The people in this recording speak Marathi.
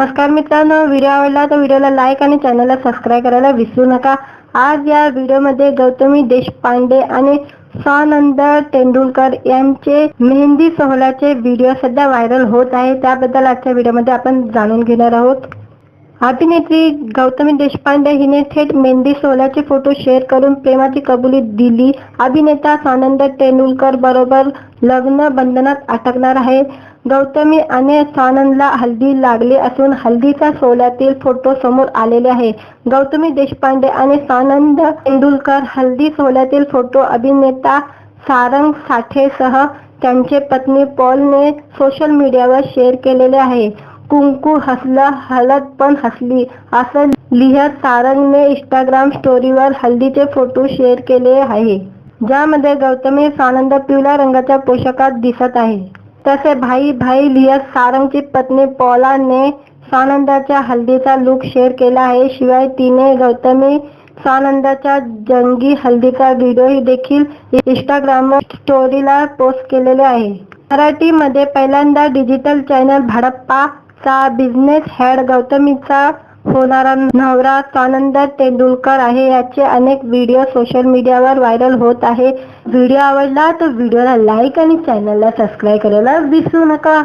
नमस्कार मित्रांनो व्हिडिओ आवडला तर व्हिडिओला लाईक आणि चॅनलला सबस्क्राईब करायला विसरू नका. आज या व्हिडिओमध्ये गौतमी देशपांडे आणि स्वानंद तेंडुलकर यांचे मेहंदी सोहळ्याचे व्हिडिओ सध्या व्हायरल होत आहे. त्याबद्दल आजच्या व्हिडिओमध्ये आपण जाणून घेणार आहोत. अभिनेत्री गौतमी देशपांडे हिने थेट मेहंदी सोहळ्याचे फोटो शेअर करून प्रेमाची कबुली दिली. अभिनेता स्वानंद तेंडुलकर बरोबर लग्न बंधनात अटकणार आहे गौतमी आणि सानंदला हल्दी लागली असून हल्दीच्या सोहळ्यातील फोटो समोर आलेले आहे. गौतमी देशपांडे आणि सानंद तेंडुलकर हल्दी सोहळ्यातील फोटो अभिनेता सारंग साठेसह त्यांचे पत्नी पॉलने सोशल मीडियावर शेअर केलेले आहे. कुंकू हसलं हलत पण हसली. असं लिहत सारंगने इंस्टाग्राम स्टोरीवर हल्दीचे फोटो शेअर केले आहे. ज्यामध्ये गौतमी सानंद पिवळ्या रंगाच्या पोशाखात दिसत आहे. तसे भाई भाई लिहत सारंगची पत्नी पॉलाने सानंदाच्या हल्दीचा लुक शेअर केला आहे. शिवाय तिने गौतमी सानंदाच्या जंगी हल्दीचा व्हिडिओ देखील इंस्टाग्राम स्टोरीला पोस्ट केलेले आहे. मराठीमध्ये पहिल्यांदा डिजिटल चॅनल भडप्पा चा बिझनेस हेड गौतमीचा होणारा नवरा आनंद तेंडुलकर आहे. याचे अनेक व्हिडिओ सोशल मीडियावर व्हायरल होत आहे. व्हिडिओ आवडला तर व्हिडिओला लाईक आणि चॅनलला सबस्क्राईब करायला विसरू नका.